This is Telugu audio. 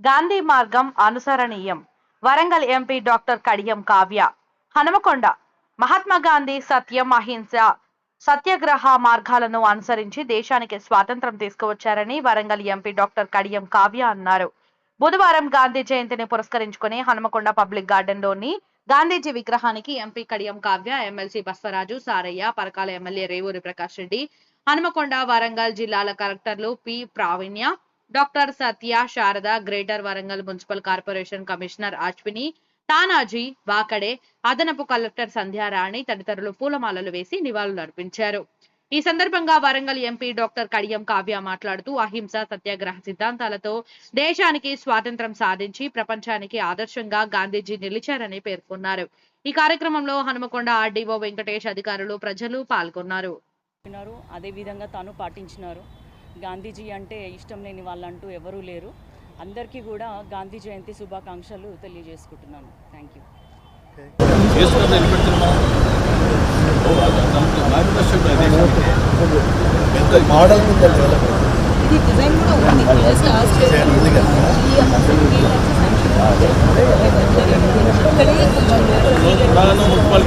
గాంధీ మార్గం అనుసరణీయం. Warangal MP doctor Kadiyam Kavya. Hanumakonda. Mahatma Gandhi సత్యం అహింస సత్యాగ్రహ మార్గాలను అనుసరించి దేశానికి స్వాతంత్రం తీసుకువచ్చారని వరంగల్ ఎంపీ డాక్టర్ కడియం కావ్య అన్నారు. బుధవారం గాంధీ జయంతిని పురస్కరించుకుని హనుమకొండ పబ్లిక్ గార్డెన్లోని గాంధీజీ విగ్రహానికి MP Kadiyam Kavya MLC Baswaraju Saraiah Parakala MLA Revuri Prakash Reddy Hanumakonda Warangal జిల్లాల కలెక్టర్లు P. Praveenya doctor Satya Sharada greater Warangal municipal corporation commissioner Ashwini Tanaji Wakade అదనపు కలెక్టర్ సంధ్యారాణి తదితరులు పూలమాలలు వేసి నివాళులు అర్పించారు ఈ సందర్భంగా వరంగల్ ఎంపీ డాక్టర్ కడియం కావ్య మాట్లాడుతూ అహింస సత్యాగ్రహ సిద్ధాంతాలతో దేశానికి స్వాతంత్రం సాధించి ప్రపంచానికి ఆదర్శంగా గాంధీజీ నిలిచారని పేర్కొన్నారు. ఈ కార్యక్రమంలో హనుమకొండ ఆర్డీఓ వెంకటేష్ అధికారులు ప్రజలు పాల్గొన్నారు. అదే అదేవిధంగా తాను పాటించినారు. గాంధీజీ అంటే ఇష్టం లేని వాళ్ళంటూ ఎవరూ లేరు. అందరికీ కూడా గాంధీ జయంతి శుభాకాంక్షలు తెలియజేసుకుంటున్నాను. Thank you municipal